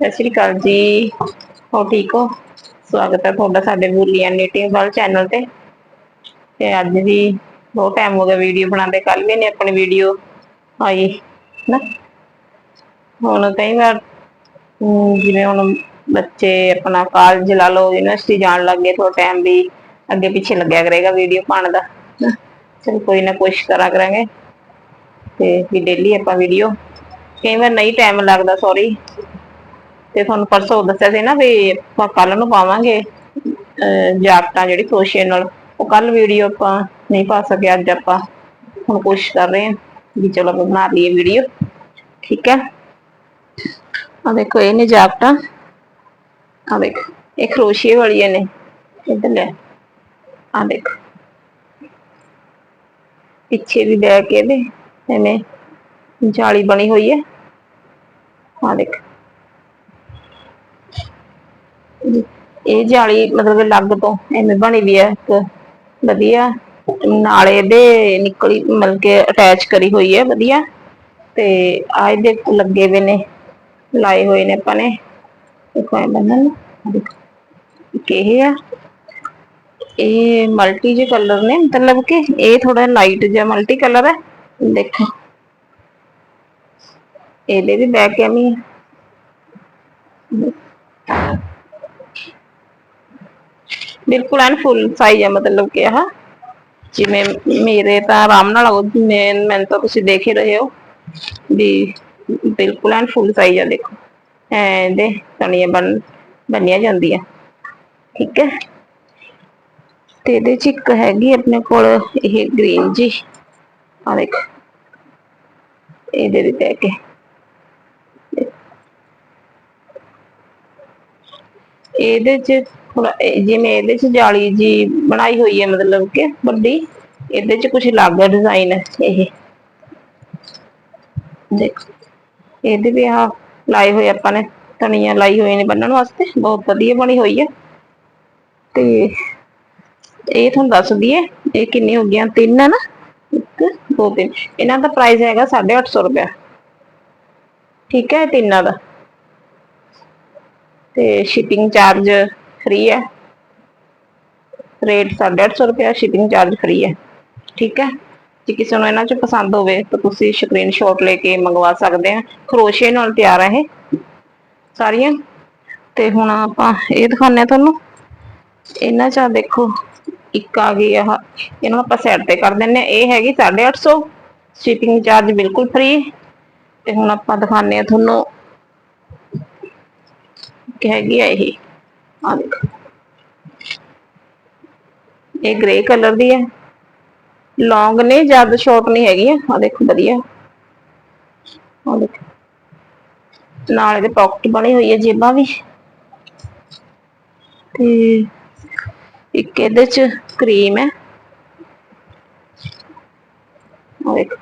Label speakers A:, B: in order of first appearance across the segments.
A: ਸਤਿ ਸ਼੍ਰੀ ਅਕਾਲ ਜੀ। ਹੋ ਠੀਕ ਹੋ? ਸਵਾਗਤ ਹੈ ਤੁਹਾਡਾ ਸਾਡੇ ਬੁਲੀਆ ਨੀਟਿੰਗ ਵਾਲ ਚੈਨਲ ਤੇ। ਤੇ ਅੱਜ ਵੀ ਬਹੁਤ ਟਾਈਮ ਹੋ ਗਿਆ ਵੀਡੀਓ ਬਣਾਉਂਦੇ ਕੱਲ ਵੀ ਨੇ ਆਪਣੀ ਵੀਡੀਓ ਆਈ ਨਾ ਹੁਣ ਕਈ ਵਾਰ ਜਿਵੇਂ ਹੁਣ ਬੱਚੇ ਆਪਣਾ ਕਾਲਜ ਲਾ ਲਓ ਯੂਨੀਵਰਸਿਟੀ ਜਾਣ ਲੱਗ ਗਏ ਥੋੜਾ ਟਾਈਮ ਵੀ ਅੱਗੇ ਪਿੱਛੇ ਲੱਗਿਆ ਕਰੇਗਾ ਵੀਡੀਓ ਪਾਉਣ ਦਾ ਚਲ ਕੋਈ ਨਾ ਕੋਸ਼ਿਸ਼ ਕਰਾ ਕਰਾਂਗੇ। ਤੇ ਵੀ ਡੇਲੀ ਆਪਾਂ ਵੀਡੀਓ, ਕਈ ਵਾਰ ਨਹੀਂ ਟਾਈਮ ਲੱਗਦਾ ਸੌਰੀ ਤੇ ਤੁਹਾਨੂੰ ਪਰਸੋਂ ਦੱਸਿਆ ਸੀ ਨਾ ਵੀ ਆਪਾਂ ਕੱਲ ਨੂੰ ਪਾਵਾਂਗੇ, ਅਹ ਜਾਕਟਾਂ ਜਿਹੜੀ crochet ਨਾਲ। ਉਹ ਕੱਲ ਵੀਡੀਓ ਆਪਾਂ ਨਹੀਂ ਪਾ ਸਕੇ, ਅੱਜ ਆਪਾਂ ਹੁਣ ਕੋਸ਼ਿਸ਼ ਕਰ ਰਹੇ ਹਾਂ ਵੀ ਚਲੋ ਆਪਾਂ ਬਣਾ ਲਈਏ ਵੀਡੀਓ। ਠੀਕ ਹੈ? ਆ ਦੇਖੋ, ਇਹ ਨੇ ਜਾਕਟਾਂ ਆ ਦੇਖ, ਇਹ crochet ਵਾਲੀਆਂ ਨੇ। ਇੱਧਰ ਲੈ ਆ ਦੇਖ। ਪਿੱਛੇ ਵੀ ਬੈਕ ਇਹਦੇ, ਐਵੇਂ ਜਾਲੀ ਬਣੀ ਹੋਈ ਹੈ ਆ ਦੇਖ ਇਹ ਜਾਲੀ ਮਤਲਬ ਲੱਗ ਤੋਂ ਐਵੇਂ ਬਣੀ ਵੀ ਹੈ ਇੱਕ ਵਧੀਆ। ਨਾਲੇ ਇਹਦੇ ਨਿਕਲੀ ਮਤਲਬ ਕਿ ਅਟੈਚ ਕਰੀ ਹੋਈ ਹੈ ਵਧੀਆ। ਤੇ ਆ ਇਹਦੇ ਲੱਗੇ ਹੋਏ ਨੇ, ਲਾਏ ਹੋਏ ਨੇ ਆਪਾਂ ਨੇ। ਦੇਖੋ ਐ ਬੰਨਣ ਇਹ ਆ। ਇਹ ਮਲਟੀ ਜੇ ਕਲਰ ਨੇ, ਮਤਲਬ ਕਿ ਇਹ ਥੋੜਾ ਲਾਈਟ ਜਿਹਾ ਮਲਟੀ ਕਲਰ ਹੈ। ਦੇਖੋ। ਇਹਦੇ ਵੀ ਬੈਕ ਐਵੇਂ ਬਿਲਕੁਲ ਐਨ ਫੁੱਲ ਸਾਈਜ਼ ਹੈ ਮਤਲਬ ਕਿ ਆਹ। ਜਿਵੇਂ ਮੇਰੇ ਤਾਂ ਆਰਾਮ ਨਾਲ ਉਹ ਮੈਂ ਮੈਂ ਤਾਂ ਤੁਸੀਂ ਦੇਖ ਹੀ ਰਹੇ ਹੋ ਵੀ ਬਿਲਕੁਲ ਐਨ ਫੁੱਲ ਸਾਈਜ਼ ਆ, ਦੇਖੋ। ਐ ਤਣੀਆਂ ਬਣ, ਬਣੀਆਂ ਜਾਂਦੀਆਂ। ਠੀਕ ਹੈ। ਤੇ ਇਹਦੇ ਚ ਇੱਕ ਹੈਗੀ ਆਪਣੇ ਕੋਲ ਇਹ ਗ੍ਰੀਨ ਜੀ। ਆ ਦੇਖੋ। ਇਹਦੇ ਵੀ ਪੈ ਕੇ। ਇਹਦੇ ਚ ਥੋੜਾ ਜਿਵੇਂ ਇਹਦੇ ਚ ਜਾਲੀ ਜੀ ਬਣਾਈ ਹੋਈ ਹੈ ਮਤਲਬ ਕਿ ਵੱਡੀ, ਇਹਦੇ ਚ ਕੁਝ ਅਲੱਗ ਡਿਜ਼ਾਈਨ ਹੈ ਇਹ। ਦੇਖੋ, ਇਹਦੇ ਵੀ ਆ ਲਾਏ ਹੋਏ ਆਪਾਂ ਨੇ ਤਣੀਆਂ ਲਾਈ ਹੋਏ ਨੇ ਬੰਨਣ ਵਾਸਤੇ, ਬਹੁਤ ਵਧੀਆ ਬਣੀ ਹੋਈ ਹੈ। ਤੇ ਇਹ ਤੁਹਾਨੂੰ ਦੱਸ ਦਈਏ, ਇਹ ਕਿੰਨੀ ਹੋ ਗਈਆਂ? ਤਿੰਨ ਹੈ ਨਾ? ਇੱਕ, ਦੋ, ਤਿੰਨ। ਇਹਨਾਂ ਦਾ ਪ੍ਰਾਈਸ ਹੈਗਾ 850 ਰੁਪਏ ਠੀਕ ਹੈ ਤਿੰਨਾਂ ਦਾ। ਤੇ ਸ਼ਿਪਿੰਗ ਚਾਰਜ ਫ੍ਰੀ ਹੈ ਰੇਟ 850 ਰੁਪਏ ਸ਼ਿਪਿੰਗ ਚਾਰਜ ਫ੍ਰੀ ਹੈ ਠੀਕ ਹੈ ਜੇ ਕਿਸੇ ਨੂੰ ਇਹਨਾਂ ਚ ਪਸੰਦ ਹੋਵੇ, ਤਾਂ ਤੁਸੀਂ ਸਕਰੀਨਸ਼ਾਟ ਲੈ ਕੇ ਮੰਗਵਾ ਸਕਦੇ ਆ। ਖਰੋਸ਼ੇ ਨਾਲ ਤਿਆਰ ਹੈ ਇਹ। ਸਾਰੀਆਂ। ਤੇ ਹੁਣ ਆਪਾਂ ਇਹ ਦਿਖਾਉਂਦੇ ਆ ਤੁਹਾਨੂੰ। ਇਹਨਾਂ ਚ ਆਹ ਦੇਖੋ, ਇੱਕ ਆ ਗਈ ਆਹ ਇਹਨੂੰ ਆਪਾਂ ਸਾਈਡ ਤੇ ਕਰ ਦਿੰਨੇ ਆ ਇਹ ਹੈਗੀ 850 ਸ਼ਿਪਿੰਗ ਚਾਰਜ ਬਿਲਕੁਲ ਫ੍ਰੀ ਤੇ ਹੁਣ ਆਪਾਂ ਦਿਖਾਉਂਦੇ ਆ ਤੁਹਾਨੂੰ। ਕਿ ਹੈਗੀ ਆ ਇਹ। ਆ ਦੇਖੋ। ਇਹ ਗ੍ਰੇ ਕਲਰ ਦੀ ਹੈ। ਲੌਂਗ ਨੇ, ਜ਼ਿਆਦਾ ਸ਼ਾਰਟ ਨਹੀਂ ਹੈਗੀ ਆ। ਦੇਖੋ, ਵਧੀਆ। ਆ ਦੇਖੋ। ਨਾਲ ਇਹਦੇ ਪਾਕਟ ਬਣੀ ਹੋਈ ਹੈ ਜੇਬਾਂ ਵੀ। ਤੇ ਇੱਕ ਇਹਦੇ ਚ ਕਰੀਮ ਹੈ। ਆ ਦੇਖੋ।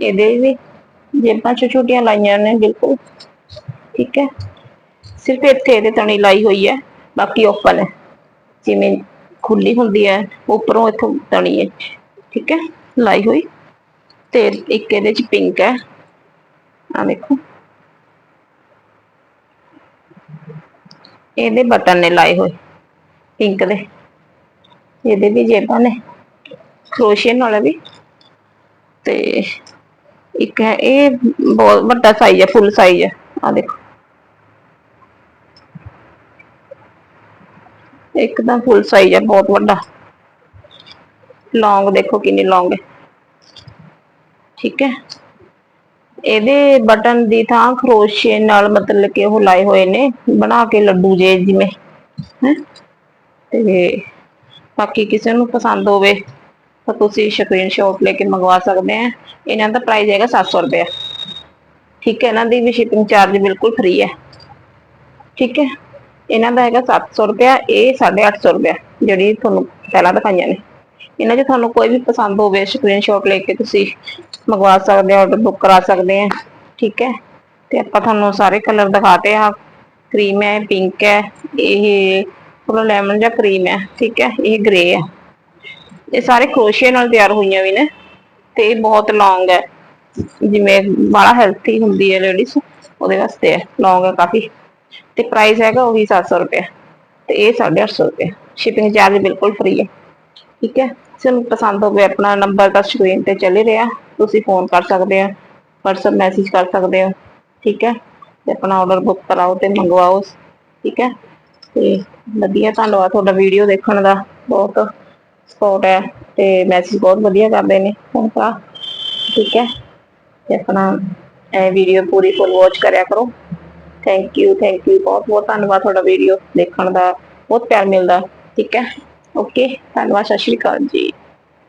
A: ਇਹਦੇ ਵੀ। ਜੇਬਾਂ ਚ ਛੋਟੀਆਂ ਲਾਈਆਂ ਨੇ, ਬਿਲਕੁਲ। ਠੀਕ ਹੈ। ਸਿਰਫ ਇੱਥੇ ਇਹਦੇ ਤਣੀ ਲਾਈ ਹੋਈ ਹੈ। ਬਾਕੀ ਓਪਨ ਹੈ। ਜਿਵੇਂ ਖੁੱਲੀ ਹੁੰਦੀ ਹੈ, ਉੱਪਰੋਂ ਇੱਥੋਂ ਤਣੀ ਹੈ। ਠੀਕ ਹੈ। ਲਾਈ ਹੋਈ। ਤੇ ਇੱਕ ਇਹਦੇ ਚ ਪਿੰਕ ਹੈ। ਆ ਦੇਖੋ। ਇਹਦੇ ਬਟਨ ਨੇ ਲਾਏ ਹੋਏ। ਪਿੰਕ ਦੇ। ਇਹਦੇ ਵੀ ਜੇਬਾਂ ਨੇ। ਕਰੋਸ਼ੀਏ ਨਾਲ ਵੀ। ਤੇ ਇੱਕ ਹੈ, ਇਹ ਬਹੁਤ ਵੱਡਾ ਸਾਈਜ਼ ਹੈ ਫੁੱਲ ਸਾਈਜ਼ ਹੈ। ਆ ਦੇਖੋ। ਇੱਕ ਤਾਂ ਫੁੱਲ ਸਾਈਜ਼ ਹੈ, ਬਹੁਤ ਵੱਡਾ। ਲੌਂਗ ਦੇਖੋ ਕਿੰਨੀ ਲੌਂਗ ਹੈ। ਠੀਕ ਹੈ। ਇਹਦੇ ਬਟਨ ਦੀ ਥਾਂ ਖਰੋਸ਼ੇ ਨਾਲ ਮਤਲਬ ਕਿ ਉਹ ਲਾਏ ਹੋਏ ਨੇ। ਬਣਾ ਕੇ ਲੱਡੂ ਜੇ ਜਿਵੇਂ, ਹੈ। ਤੇ ਬਾਕੀ ਕਿਸੇ ਨੂੰ ਪਸੰਦ ਹੋਵੇ। ਤਾਂ ਤੁਸੀਂ ਸਕਰੀਨਸ਼ਾਟ ਲੈ ਕੇ ਮੰਗਵਾ ਸਕਦੇ ਆ। ਇਹਨਾਂ ਦਾ ਪ੍ਰਾਈਸ ਹੈਗਾ 700 ਰੁਪਏ ਠੀਕ ਹੈ, ਇਹਨਾਂ ਦੀ ਵੀ ਸ਼ਿਪਿੰਗ ਚਾਰਜ ਬਿਲਕੁਲ ਫ੍ਰੀ ਹੈ। ਠੀਕ ਹੈ, ਇਹਨਾਂ ਦਾ ਹੈਗਾ 700 ਰੁਪਏ ਇਹ 850 ਰੁਪਏ ਜਿਹੜੀ ਤੁਹਾਨੂੰ ਪਹਿਲਾਂ ਦਿਖਾਈਆਂ ਨੇ। ਇਹਨਾਂ 'ਚ ਤੁਹਾਨੂੰ ਕੋਈ ਵੀ ਪਸੰਦ ਹੋਵੇ ਸਕਰੀਨਸ਼ਾਟ ਲੈ ਕੇ ਤੁਸੀਂ ਮੰਗਵਾ ਸਕਦੇ ਹੋ ਆਰਡਰ ਬੁੱਕ ਕਰਾ ਸਕਦੇ ਆ। ਠੀਕ ਹੈ, ਤੇ ਆਪਾਂ ਤੁਹਾਨੂੰ ਸਾਰੇ ਕਲਰ ਦਿਖਾਤੇ ਆ। ਕਰੀਮ ਹੈ ਪਿੰਕ ਹੈ, ਇਹ ਥੋੜਾ ਲੈਮਨ ਜਾਂ ਕਰੀਮ ਹੈ। ਠੀਕ ਹੈ, ਇਹ ਗ੍ਰੇ ਹੈ। ਇਹ ਸਾਰੇ ਕਰੋਸ਼ੀਏ ਨਾਲ ਤਿਆਰ ਹੋਈਆਂ ਵੀ ਨੇ ਤੇ ਇਹ ਬਹੁਤ ਲੌਂਗ ਹੈ। ਜਿਵੇਂ ਬੜਾ ਹੈਲਥੀ ਹੁੰਦੀ ਹੈ ਲੇਡੀਜ਼ ਉਹਦੇ ਵਾਸਤੇ ਹੈ। ਲੌਂਗ ਹੈ ਕਾਫੀ। ਤੇ ਪ੍ਰਾਈਸ ਹੈਗਾ ਉਹੀ 700 ਰੁਪਏ ਤੇ ਇਹ 850 ਰੁਪਏ ਸ਼ਿਪਿੰਗ ਚਾਰਜ ਬਿਲਕੁਲ ਫ੍ਰੀ ਹੈ। ਠੀਕ ਹੈ? ਤੁਹਾਨੂੰ ਪਸੰਦ ਹੋਵੇ ਆਪਣਾ ਨੰਬਰ ਤਾਂ ਸਕਰੀਨ ਤੇ ਚੱਲ ਰਿਹਾ। ਤੁਸੀਂ ਫੋਨ ਕਰ ਸਕਦੇ ਆ WhatsApp ਮੈਸੇਜ ਕਰ ਸਕਦੇ ਹੋ। ਠੀਕ ਹੈ? ਤੇ ਆਪਣਾ ਆਰਡਰ ਬੁੱਕ ਕਰਾਓ ਤੇ ਮੰਗਵਾਓ। ਠੀਕ ਹੈ? ਤੇ ਵਧੀਆ ਧੰਨਵਾਦ ਤੁਹਾਡਾ ਵੀਡੀਓ ਦੇਖਣ ਦਾ। ਬਹੁਤ ਸਪੋਰਟ ਹੈ ਤੇ ਮੈਸੇਜ ਬਹੁਤ ਵਧੀਆ ਕਰਦੇ ਨੇ ਹੁਣ ਤਾਂ, ਠੀਕ ਹੈ? ਤੇ ਆਪਣਾ ਇਹ ਵੀਡੀਓ ਪੂਰੀ ਫੁੱਲ ਵਾਚ ਕਰਿਆ ਕਰੋ। ਥੈਂਕ ਯੂ ਥੈਂਕ ਯੂ ਬਹੁਤ ਬਹੁਤ ਧੰਨਵਾਦ ਤੁਹਾਡਾ ਵੀਡੀਓ ਦੇਖਣ ਦਾ। ਬਹੁਤ ਪਿਆਰ ਮਿਲਦਾ, ਠੀਕ ਹੈ? ਓਕੇ ਧੰਨਵਾਦ, ਸਤਿ ਸ਼੍ਰੀ ਅਕਾਲ ਜੀ।